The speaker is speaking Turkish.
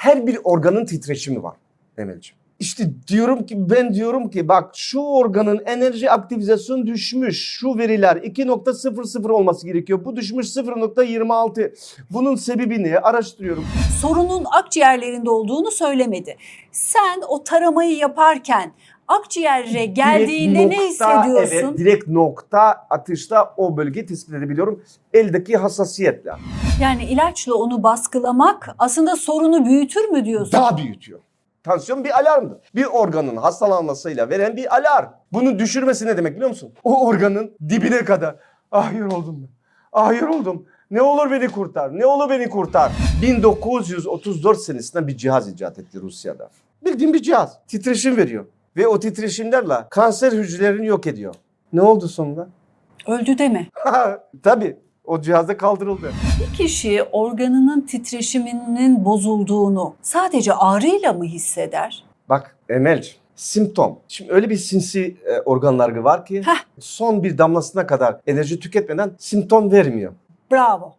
her bir organın titreşimi var Emel'ciğim. İşte diyorum ki ben diyorum ki bak şu organın enerji aktivizasyon düşmüş. Şu veriler 2.00 olması gerekiyor. Bu düşmüş 0.26. Bunun sebebi ne? Araştırıyorum. Sorunun akciğerlerinde olduğunu söylemedi. Sen o taramayı yaparken akciğere geldiğinde Direkt ne nokta, hissediyorsun? Evet, direkt nokta atışta o bölgeyi tespit edebiliyorum. Eldeki hassasiyetle. Yani ilaçla onu baskılamak aslında sorunu büyütür mü diyorsun? Daha büyütüyor. Tansiyon bir alarmdır. Bir organın hastalanmasıyla veren bir alarm. Bunu düşürmesi ne demek biliyor musun? O organın dibine kadar. Ah yoruldum ben. Ah yoruldum. Ne olur beni kurtar. Ne olur beni kurtar. 1934 senesinde bir cihaz icat etti Rusya'da. Bildiğin bir cihaz. Titreşim veriyor. Ve o titreşimlerle kanser hücrelerini yok ediyor. Ne oldu sonunda? Öldü deme. Tabii. O cihazda kaldırıldı. Bir kişi organının titreşiminin bozulduğunu sadece ağrıyla mı hisseder? Bak Emel, simptom. Şimdi öyle bir sinsi e, organlargı var ki Heh. son bir damlasına kadar enerji tüketmeden simptom vermiyor. Bravo.